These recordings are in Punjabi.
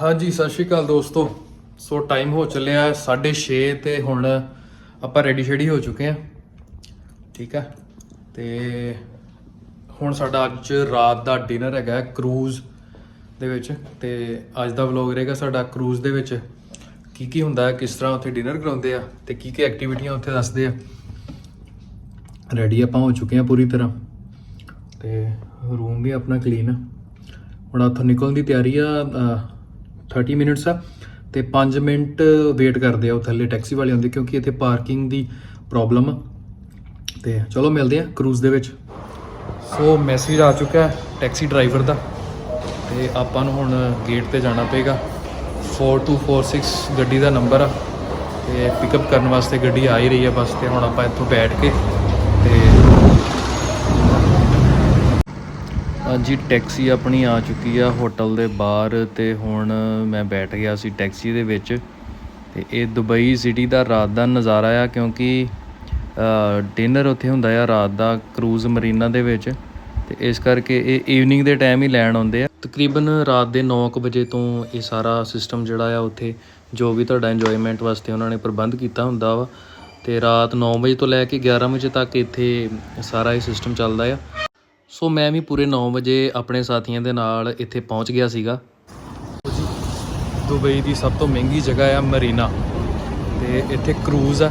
ਹਾਂਜੀ, ਸਤਿ ਸ਼੍ਰੀ ਅਕਾਲ ਦੋਸਤੋ। ਸੋ ਟਾਈਮ ਹੋ ਚੱਲਿਆ 6:30 ਤੇ ਹੁਣ ਆਪਾਂ ਰੈਡੀ ਸ਼ੈਡੀ ਹੋ ਚੁੱਕੇ ਆ ਠੀਕ ਆ? ਤੇ ਹੁਣ ਸਾਡਾ ਅੱਜ ਰਾਤ ਦਾ ਡਿਨਰ ਹੈਗਾ ਕਰੂਜ਼ ਦੇ ਵਿੱਚ। ਤੇ ਅੱਜ ਦਾ ਵਲੌਗ ਰਹੇਗਾ ਸਾਡਾ ਕਰੂਜ਼ ਦੇ ਵਿੱਚ। ਕੀ ਕੀ ਹੁੰਦਾ ਹੈ ਕਿਸ ਤਰ੍ਹਾਂ ਉੱਥੇ ਡਿਨਰ ਕਰਾਉਂਦੇ ਆ ਤੇ ਕੀ ਕੀ ਐਕਟੀਵਿਟੀਆਂ ਉੱਥੇ ਦੱਸਦੇ ਆ। ਰੈਡੀ ਆਪਾਂ ਹੋ ਚੁੱਕੇ ਆ ਪੂਰੀ ਤਰ੍ਹਾਂ। ਤੇ ਰੂਮ ਵੀ ਆਪਣਾ ਕਲੀਨ ਆ। ਹੁਣ ਉੱਥੋਂ ਨਿਕਲਣ ਦੀ ਤਿਆਰੀ ਆ 30 ਮਿੰਟਸ ਆ ਤੇ 5 ਮਿੰਟ ਵੇਟ ਕਰਦੇ ਆ ਉਹ ਥੱਲੇ ਟੈਕਸੀ ਵਾਲੇ ਆਉਂਦੇ ਕਿਉਂਕਿ ਇੱਥੇ ਪਾਰਕਿੰਗ ਦੀ ਪ੍ਰੋਬਲਮ ਆ। ਤੇ ਚਲੋ ਮਿਲਦੇ ਆ ਕਰੂਜ਼ ਦੇ ਵਿੱਚ। ਸੋ ਮੈਸੇਜ ਆ ਚੁੱਕਾ ਹੈ ਟੈਕਸੀ ਡਰਾਈਵਰ ਦਾ ਤੇ ਆਪਾਂ ਨੂੰ ਹੁਣ ਗੇਟ ਤੇ ਜਾਣਾ ਪਏਗਾ। 4246 ਗੱਡੀ ਦਾ ਨੰਬਰ ਆ ਤੇ ਪਿਕਅਪ ਕਰਨ ਵਾਸਤੇ ਗੱਡੀ ਆ ਹੀ ਰਹੀ ਆ ਬਸ ਤੇ ਹੁਣ ਆਪਾਂ ਇੱਥੋਂ ਬੈਠ ਕੇ ਤੇ ਹਾਂਜੀ, ਟੈਕਸੀ ਆਪਣੀ ਆ ਚੁੱਕੀ ਆ ਹੋਟਲ ਦੇ ਬਾਹਰ ਤੇ ਹੁਣ ਮੈਂ ਬੈਠ ਗਿਆ ਸੀ ਟੈਕਸੀ ਦੇ ਵਿੱਚ ਤੇ ਇਹ ਦੁਬਈ ਸਿਟੀ ਦਾ ਰਾਤ ਦਾ ਨਜ਼ਾਰਾ ਆ ਕਿਉਂਕਿ ਡਿਨਰ ਉੱਥੇ ਹੁੰਦਾ ਆ ਰਾਤ ਦਾ ਕਰੂਜ਼ ਮਰੀਨਾ ਦੇ ਵਿੱਚ ਤੇ ਇਸ ਕਰਕੇ ਇਹ ਈਵਨਿੰਗ ਦੇ ਟਾਈਮ ਹੀ ਲੈਣ ਆਉਂਦੇ ਆ। ਤਕਰੀਬਨ ਰਾਤ ਦੇ 9:00 ਵਜੇ ਤੋਂ ਇਹ ਸਾਰਾ ਸਿਸਟਮ ਜਿਹੜਾ ਆ ਉੱਥੇ ਜੋ ਵੀ ਤੁਹਾਡਾ ਇੰਜੋਇਮੈਂਟ ਵਾਸਤੇ ਉਹਨਾਂ ਨੇ ਪ੍ਰਬੰਧ ਕੀਤਾ ਹੁੰਦਾ ਵਾ ਤੇ ਰਾਤ 9 ਵਜੇ ਤੋਂ ਲੈ ਕੇ 11 ਵਜੇ ਤੱਕ ਇੱਥੇ ਸਾਰਾ ਇਹ ਸਿਸਟਮ ਚੱਲਦਾ ਆ। ਸੋ ਮੈਂ ਵੀ ਪੂਰੇ 9 ਵਜੇ ਆਪਣੇ ਸਾਥੀਆਂ ਦੇ ਨਾਲ ਇੱਥੇ ਪਹੁੰਚ ਗਿਆ ਸੀਗਾ। ਦੁਬਈ ਦੀ ਸਭ ਤੋਂ ਮਹਿੰਗੀ ਜਗ੍ਹਾ ਆ ਮਰੀਨਾ। ਤੇ ਇੱਥੇ ਕਰੂਜ਼ ਆ।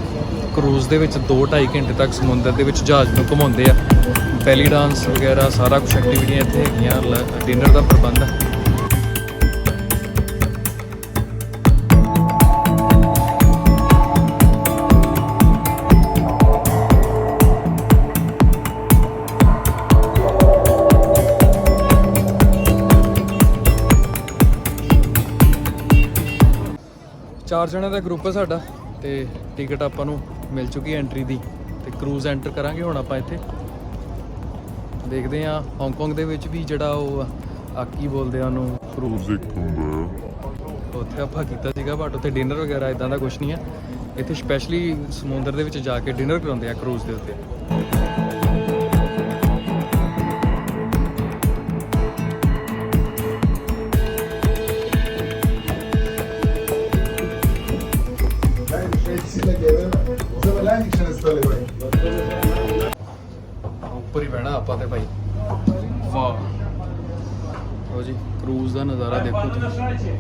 ਕਰੂਜ਼ ਦੇ ਵਿੱਚ 2.5 ਘੰਟੇ ਤੱਕ ਸਮੁੰਦਰ ਦੇ ਵਿੱਚ ਜਹਾਜ਼ ਨੂੰ ਘੁਮਾਉਂਦੇ ਆ। ਬੈਲੀ ਡਾਂਸ ਵਗੈਰਾ, ਸਾਰਾ ਕੁਝ ਐਕਟੀਵਿਟੀਆਂ ਇੱਥੇ ਹੈਗੀਆਂ ਡਿਨਰ ਦਾ ਪ੍ਰਬੰਧ ਹੈ ਚਾਰ ਜਣਿਆਂ ਦਾ ਗਰੁੱਪ ਹੈ ਸਾਡਾ ਤੇ ਟਿਕਟ ਆਪਾਂ ਨੂੰ ਮਿਲ ਚੁੱਕੀ ਹੈ ਐਂਟਰੀ ਦੀ ਤੇ ਕਰੂਜ਼ ਐਂਟਰ ਕਰਾਂਗੇ ਹੁਣ ਆਪਾਂ ਇੱਥੇ। ਦੇਖਦੇ ਆ ਹਾਂਗਕਾਂਗ ਦੇ ਵਿੱਚ ਵੀ ਜਿਹੜਾ ਉਹ ਆ ਕੀ ਬੋਲਦੇ ਆ ਉਹਨੂੰ? ਕਰੂਜ਼ ਇੱਕ ਹੁੰਦਾ ਹੈ ਉੱਥੇ ਆਪਾਂ ਕੀਤਾ ਸੀਗਾ ਬਟ ਉੱਥੇ ਡਿਨਰ ਵਗੈਰਾ ਇਦਾਂ ਦਾ ਕੁਝ ਨਹੀਂ ਆ। ਇੱਥੇ ਸਪੈਸ਼ਲੀ ਸਮੁੰਦਰ ਦੇ ਵਿੱਚ ਜਾ ਕੇ ਡਿਨਰ ਕਰਾਉਂਦੇ ਆ ਕਰੂਜ਼ ਦੇ ਉੱਤੇ। ਕਰੂਜ਼ ਦਾ ਨਜ਼ਾਰਾ ਦੇਖੋ ਤੁਸੀਂ।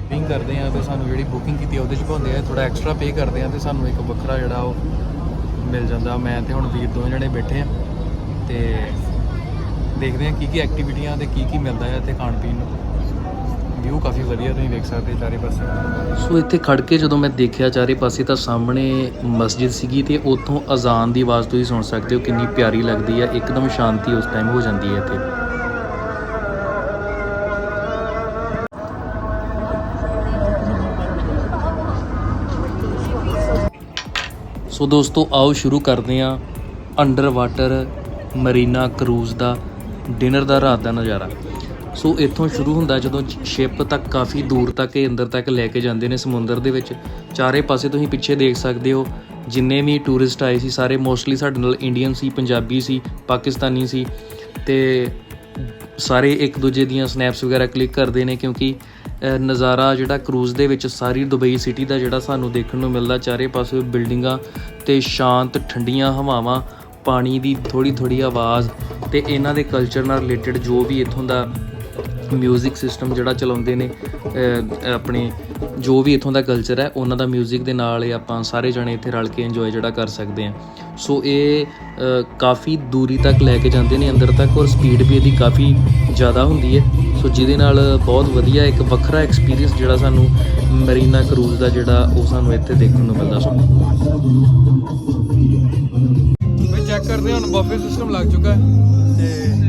ਬੁਕਿੰਗ ਕਰਦੇ ਆ ਤੇ ਸਾਨੂੰ ਜਿਹੜੀ ਬੁਕਿੰਗ ਕੀਤੀ ਆ ਉਹਦੇ ਚ ਪਾਉਂਦੇ ਆ ਥੋੜਾ ਐਕਸਟਰਾ ਪੇ ਕਰਦੇ ਆ ਤੇ ਸਾਨੂੰ ਇੱਕ ਵੱਖਰਾ ਜਿਹੜਾ ਉਹ ਮਿਲ ਜਾਂਦਾ। ਮੈਂ ਤੇ ਹੁਣ ਵੀਰ ਦੋਵੇਂ ਜਣੇ ਬੈਠੇ ਆ ਤੇ ਦੇਖਦੇ ਆ ਕੀ ਕੀ ਐਕਟੀਵਿਟੀਆਂ ਤੇ ਕੀ ਕੀ ਮਿਲਦਾ ਹੈ ਇੱਥੇ ਖਾਣ ਪੀਣ ਨੂੰ। ਵਿਊ ਕਾਫੀ ਵਧੀਆ ਤੁਸੀਂ ਦੇਖ ਸਕਦੇ ਚਾਰੇ ਪਾਸੇ। ਸੋ ਇੱਥੇ ਖੜ ਕੇ ਜਦੋਂ ਮੈਂ ਦੇਖਿਆ ਚਾਰੇ ਪਾਸੇ ਤਾਂ ਸਾਹਮਣੇ ਮਸਜਿਦ ਸੀਗੀ ਤੇ ਉੱਥੋਂ ਅਜ਼ਾਨ ਦੀ ਆਵਾਜ਼ ਤੁਸੀਂ ਸੁਣ ਸਕਦੇ ਹੋ, ਕਿੰਨੀ ਪਿਆਰੀ ਲੱਗਦੀ ਹੈ, ਇੱਕਦਮ ਸ਼ਾਂਤੀ ਉਸ ਟਾਈਮ ਹੋ ਜਾਂਦੀ ਹੈ ਇੱਥੇ। ਸੋ ਦੋਸਤੋ, ਆਓ ਸ਼ੁਰੂ ਕਰਦੇ ਹਾਂ ਅੰਡਰ ਵਾਟਰ ਮਰੀਨਾ ਕਰੂਜ਼ ਦਾ, ਡਿਨਰ ਦਾ ਰਾਤ ਦਾ ਨਜ਼ਾਰਾ। ਸੋ ਇੱਥੋਂ ਸ਼ੁਰੂ ਹੁੰਦਾ ਜਦੋਂ ਸ਼ਿਪ ਤੱਕ ਕਾਫੀ ਦੂਰ ਤੱਕ ਇਹ ਅੰਦਰ ਤੱਕ ਲੈ ਕੇ ਜਾਂਦੇ ਨੇ ਸਮੁੰਦਰ ਦੇ ਵਿੱਚ। ਚਾਰੇ ਪਾਸੇ ਤੁਸੀਂ ਪਿੱਛੇ ਦੇਖ ਸਕਦੇ ਹੋ, ਜਿੰਨੇ ਵੀ ਟੂਰਿਸਟ ਆਏ ਸੀ, ਸਾਰੇ ਮੋਸਟਲੀ ਸਾਡੇ ਨਾਲ ਇੰਡੀਅਨ ਸੀ, ਪੰਜਾਬੀ ਸੀ, ਪਾਕਿਸਤਾਨੀ ਸੀ ਤੇ ਸਾਰੇ ਇੱਕ ਦੂਜੇ ਦੀਆਂ ਸਨੈਪਸ ਵਗੈਰਾ ਕਲਿੱਕ ਕਰਦੇ ਨੇ ਕਿਉਂਕਿ ਨਜ਼ਾਰਾ ਜਿਹੜਾ ਕਰੂਜ਼ ਦੇ ਵਿੱਚ ਸਾਰੀ ਦੁਬਈ ਸਿਟੀ ਦਾ ਜਿਹੜਾ ਸਾਨੂੰ ਦੇਖਣ ਨੂੰ ਮਿਲਦਾ, ਚਾਰੇ ਪਾਸੇ ਬਿਲਡਿੰਗਾਂ ਤੇ ਸ਼ਾਂਤ, ਠੰਡੀਆਂ ਹਵਾਵਾਂ, ਪਾਣੀ ਦੀ ਥੋੜੀ ਥੋੜੀ ਆਵਾਜ਼ ਤੇ ਇਹਨਾਂ ਦੇ ਕਲਚਰ ਨਾਲ ਰਿਲੇਟਡ ਜੋ ਵੀ ਇੱਥੋਂ ਦਾ ਮਿਊਜ਼ਿਕ ਸਿਸਟਮ ਜਿਹੜਾ ਚਲਾਉਂਦੇ ਨੇ ਆਪਣੇ ਜੋ ਵੀ ਇੱਥੋਂ ਦਾ ਕਲਚਰ ਹੈ, ਉਹਨਾਂ ਦਾ ਮਿਊਜ਼ਿਕ ਦੇ ਨਾਲ ਇਹ ਆਪਾਂ ਸਾਰੇ ਜਣੇ ਇੱਥੇ ਰਲ ਕੇ ਇੰਜੋਏ ਜਿਹੜਾ ਕਰ ਸਕਦੇ ਹਾਂ। ਸੋ ਇਹ ਕਾਫੀ ਦੂਰੀ ਤੱਕ ਲੈ ਕੇ ਜਾਂਦੇ ਨੇ, ਅੰਦਰ ਤੱਕ ਔਰ ਸਪੀਡ ਵੀ ਇਹਦੀ ਕਾਫੀ ਜ਼ਿਆਦਾ ਹੁੰਦੀ ਹੈ। ਸੋ ਜਿਹਦੇ ਨਾਲ ਬਹੁਤ ਵਧੀਆ ਇੱਕ ਵੱਖਰਾ ਐਕਸਪੀਰੀਅੰਸ ਜਿਹੜਾ ਸਾਨੂੰ ਮਰੀਨਾ ਕਰੂਜ਼ ਦਾ ਜਿਹੜਾ ਉਹ ਸਾਨੂੰ ਇੱਥੇ ਦੇਖਣ ਨੂੰ ਮਿਲਦਾ। ਸੋ ਮੈਂ ਚੈੱਕ ਕਰਦੇ ਹਾਂ, ਹੁਣ ਬਫੇ ਸਿਸਟਮ ਲੱਗ ਚੁੱਕਾ ਹੈ। ਤੇ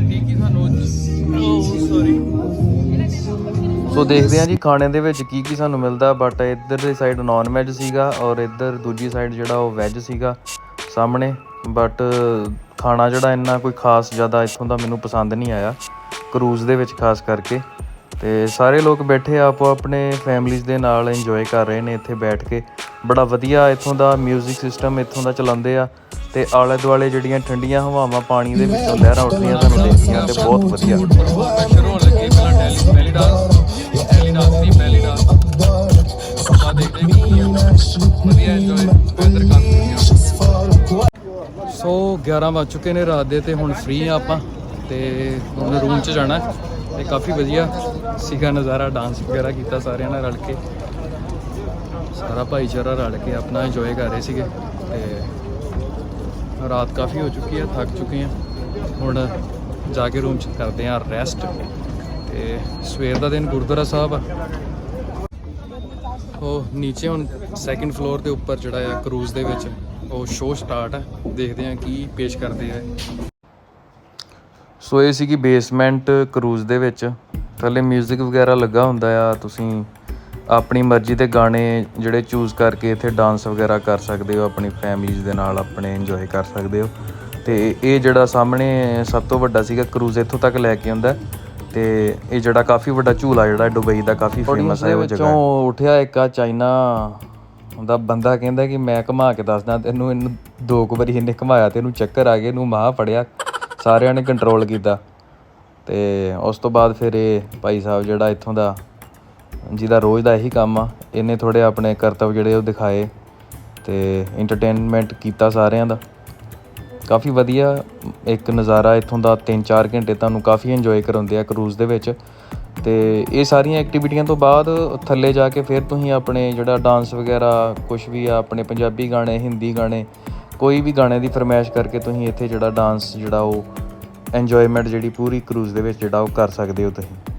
ਕੀ ਕੀ ਸਾਨੂੰ ਓ ਸੌਰੀ ਸੋ ਦੇਖਦੇ ਹਾਂ ਜੀ ਖਾਣੇ ਦੇ ਵਿੱਚ ਕੀ ਕੀ ਸਾਨੂੰ ਮਿਲਦਾ ਬਟ ਇੱਧਰ ਦੀ ਸਾਈਡ ਨਾਨ ਵੈਜ ਸੀਗਾ ਔਰ ਇੱਧਰ ਦੂਜੀ ਸਾਈਡ ਜਿਹੜਾ ਉਹ ਵੈਜ ਸੀਗਾ ਸਾਹਮਣੇ ਬਟ ਖਾਣਾ ਜਿਹੜਾ ਇੰਨਾ ਕੋਈ ਖਾਸ ਜ਼ਿਆਦਾ ਇੱਥੋਂ ਦਾ ਮੈਨੂੰ ਪਸੰਦ ਨਹੀਂ ਆਇਆ ਕਰੂਜ਼ ਦੇ ਵਿੱਚ ਖਾਸ ਕਰਕੇ। ਤੇ ਸਾਰੇ ਲੋਕ ਬੈਠੇ ਆਪੋ ਆਪਣੇ ਫੈਮਲੀਆਂ ਦੇ ਨਾਲ ਇੰਜੋਏ ਕਰ ਰਹੇ ਨੇ ਇੱਥੇ ਬੈਠ ਕੇ। ਬੜਾ ਵਧੀਆ ਇੱਥੋਂ ਦਾ 뮤직 ਸਿਸਟਮ ਇੱਥੋਂ ਦਾ ਚਲਾਉਂਦੇ ਆ ਤੇ ਆਲੇ ਦੁਆਲੇ ਜਿਹੜੀਆਂ ਠੰਡੀਆਂ ਹਵਾਵਾਂ ਪਾਣੀ ਦੇ ਵਿੱਚੋਂ ਲਹਿਰਾਂ ਉੱਠਦੀਆਂ ਤੁਹਾਨੂੰ ਦੇਖਦੀਆਂ ਤੇ ਬਹੁਤ ਵਧੀਆ। ਪਹਿਲੀ ਡਾਂਸ ਦੀ, ਪਹਿਲੀ ਡਾਂਸ ਆਪਾਂ ਦੇਖਦੇ ਵਧੀਆ ਇੰਜੋਏ ਵੈਦਰ ਕਾਫੀ ਸੋ 11 ਵੱਜ ਚੁੱਕੇ ਨੇ ਰਾਤ ਦੇ ਤੇ ਹੁਣ ਫ੍ਰੀ ਆ ਆਪਾਂ ਤੇ ਹੁਣ ਰੂਮ 'ਚ ਜਾਣਾ ਹੈ। ਤੇ ਕਾਫੀ ਵਧੀਆ ਸੀਗਾ ਨਜ਼ਾਰਾ ਡਾਂਸ ਵਗੈਰਾ ਕੀਤਾ ਸਾਰਿਆਂ ਨਾਲ ਰਲ ਕੇ। ਸਾਰਾ ਭਾਈਚਾਰਾ ਰਲ ਕੇ ਆਪਣਾ ਇੰਜੋਏ ਕਰ ਰਹੇ ਸੀਗੇ। ਤੇ ਰਾਤ ਕਾਫੀ ਹੋ ਚੁੱਕੀ ਹੈ, ਥੱਕ ਚੁੱਕੇ ਹਾਂ। ਹੁਣ ਜਾ ਕੇ ਰੂਮ 'ਚ ਕਰਦੇ ਹਾਂ ਰੈਸਟ ਤੇ ਸਵੇਰ ਦਾ ਦਿਨ ਗੁਰਦੁਆਰਾ ਸਾਹਿਬ ਆ। ਉਹ ਨੀਚੇ ਹੁਣ ਸੈਕਿੰਡ ਫਲੋਰ ਦੇ ਉੱਪਰ ਜਿਹੜਾ ਆ ਕਰੂਜ਼ ਦੇ ਵਿੱਚ, ਉਹ ਸ਼ੋਅ ਸਟਾਰਟ ਆ। ਦੇਖਦੇ ਹਾਂ ਕੀ ਪੇਸ਼ ਕਰਦੇ ਆ। ਸੋ ਇਹ ਸੀਗੀ ਬੇਸਮੈਂਟ ਕਰੂਜ਼ ਦੇ ਵਿੱਚ। ਥੱਲੇ 뮤직 ਵਗੈਰਾ ਲੱਗਾ ਹੁੰਦਾ ਆ, ਤੁਸੀਂ ਆਪਣੀ ਮਰਜ਼ੀ ਦੇ ਗਾਣੇ ਜਿਹੜੇ ਚੂਜ਼ ਕਰਕੇ ਇੱਥੇ ਡਾਂਸ ਵਗੈਰਾ ਕਰ ਸਕਦੇ ਹੋ, ਆਪਣੀ ਫੈਮਿਲੀਜ਼ ਦੇ ਨਾਲ ਆਪਣੇ ਇੰਜੋਏ ਕਰ ਸਕਦੇ ਹੋ। ਤੇ ਇਹ ਜਿਹੜਾ ਸਾਹਮਣੇ ਸਭ ਤੋਂ ਵੱਡਾ ਸੀਗਾ ਕਰੂਜ਼ ਇੱਥੋਂ ਤੱਕ ਲੈ ਕੇ ਆਉਂਦਾ। ਤੇ ਇਹ ਜਿਹੜਾ ਕਾਫੀ ਵੱਡਾ ਝੂਲਾ ਜਿਹੜਾ ਦੁਬਈ ਦਾ ਕਾਫੀ ਫੇਮਸ ਹੈ ਉਹ ਜਗ੍ਹਾ ਉੱਠਿਆ ਇੱਕ ਆ ਚਾਈਨਾ। ਉਹਦਾ ਬੰਦਾ ਕਹਿੰਦਾ ਕਿ ਮੈਂ ਘੁਮਾ ਕੇ ਦੱਸਦਾ ਤੈਨੂੰ ਇਹਨੂੰ ਦੋ ਕੁ ਵਾਰੀ ਇਹਨੇ ਘੁਮਾਇਆ ਤੇ ਇਹਨੂੰ ਚੱਕਰ ਆ ਗਏ ਇਹਨੂੰ ਮਾਹ ਫੜਿਆ। ਸਾਰਿਆਂ ਨੇ ਕੰਟਰੋਲ ਕੀਤਾ। ਤੇ ਉਸ ਤੋਂ ਬਾਅਦ ਫਿਰ ਇਹ ਭਾਈ ਸਾਹਿਬ ਜਿਹੜਾ ਇੱਥੋਂ ਦਾ ਜਿਹਦਾ ਰੋਜ਼ ਦਾ ਇਹੀ ਕੰਮ ਆ ਇਹਨੇ ਥੋੜੇ ਆਪਣੇ ਕਰਤਵ ਜਿਹੜੇ ਉਹ ਦਿਖਾਏ ਤੇ ਐਂਟਰਟੇਨਮੈਂਟ ਕੀਤਾ ਸਾਰਿਆਂ ਦਾ। ਕਾਫੀ ਵਧੀਆ ਇੱਕ ਨਜ਼ਾਰਾ ਇੱਥੋਂ ਦਾ 3-4 ਘੰਟੇ ਤੁਹਾਨੂੰ ਕਾਫੀ ਇੰਜੋਏ ਕਰਾਉਂਦੇ ਆ ਕਰੂਜ਼ ਦੇ ਵਿੱਚ। ਤੇ ਇਹ ਸਾਰੀਆਂ ਐਕਟੀਵਿਟੀਆਂ ਤੋਂ ਬਾਅਦ ਥੱਲੇ ਜਾ ਕੇ ਫਿਰ ਤੁਸੀਂ ਆਪਣੇ ਜਿਹੜਾ ਡਾਂਸ ਵਗੈਰਾ ਕੁਝ ਵੀ ਆ, ਆਪਣੇ ਪੰਜਾਬੀ ਗਾਣੇ, ਹਿੰਦੀ ਗਾਣੇ, ਕੋਈ ਵੀ ਗਾਣੇ ਦੀ ਫਰਮਾਇਸ਼ ਕਰਕੇ ਤੁਸੀਂ ਇੱਥੇ ਜਿਹੜਾ ਡਾਂਸ ਜਿਹੜਾ ਉਹ ਇੰਜੋਇਮੈਂਟ ਜਿਹੜੀ ਪੂਰੀ ਕਰੂਜ਼ ਦੇ ਵਿੱਚ ਜਿਹੜਾ ਉਹ ਕਰ ਸਕਦੇ ਹੋ ਤੁਸੀਂ।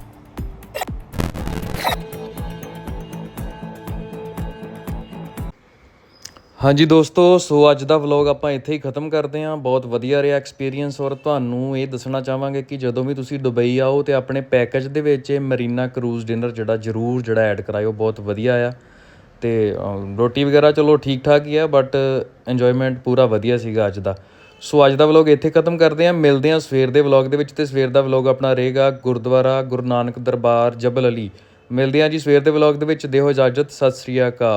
ਹਾਂਜੀ ਦੋਸਤੋ, ਸੋ ਅੱਜ ਦਾ ਵਲੌਗ ਆਪਾਂ ਇੱਥੇ ਹੀ ਖਤਮ ਕਰਦੇ ਹਾਂ। ਬਹੁਤ ਵਧੀਆ ਰਿਹਾ ਐਕਸਪੀਰੀਅੰਸ ਔਰ ਤੁਹਾਨੂੰ ਇਹ ਦੱਸਣਾ ਚਾਹਾਂਗੇ ਕਿ ਜਦੋਂ ਵੀ ਤੁਸੀਂ ਦੁਬਈ ਆਓ ਤੇ ਆਪਣੇ ਪੈਕੇਜ ਦੇ ਵਿੱਚ ਇਹ ਮਰੀਨਾ ਕਰੂਜ਼ ਡਿਨਰ ਜਿਹੜਾ ਜ਼ਰੂਰ ਜਿਹੜਾ ਐਡ ਕਰਾਇਓ, ਬਹੁਤ ਵਧੀਆ ਆ। ਤੇ ਰੋਟੀ ਵਗੈਰਾ ਚਲੋ ਠੀਕ ਠਾਕ ਹੀ ਆ ਬਟ ਇੰਜੋਇਮੈਂਟ ਪੂਰਾ ਵਧੀਆ ਸੀਗਾ ਅੱਜ ਦਾ। ਸੋ ਅੱਜ ਦਾ ਵਲੌਗ ਇੱਥੇ ਖਤਮ ਕਰਦੇ ਹਾਂ। ਮਿਲਦੇ ਹਾਂ ਸਵੇਰ ਦੇ ਵਲੌਗ ਦੇ ਵਿੱਚ ਤੇ ਸਵੇਰ ਦਾ ਵਲੌਗ ਆਪਣਾ ਰਹੇਗਾ ਗੁਰਦੁਆਰਾ ਗੁਰੂ ਨਾਨਕ ਦਰਬਾਰ ਜਬਲ ਅਲੀ। ਮਿਲਦੇ ਹਾਂ ਜੀ ਸਵੇਰ ਦੇ ਵਲੌਗ ਦੇ ਵਿੱਚ। ਦਿਓ ਇਜਾਜ਼ਤ। ਸਤਿ ਸ੍ਰੀ ਅਕਾਲ।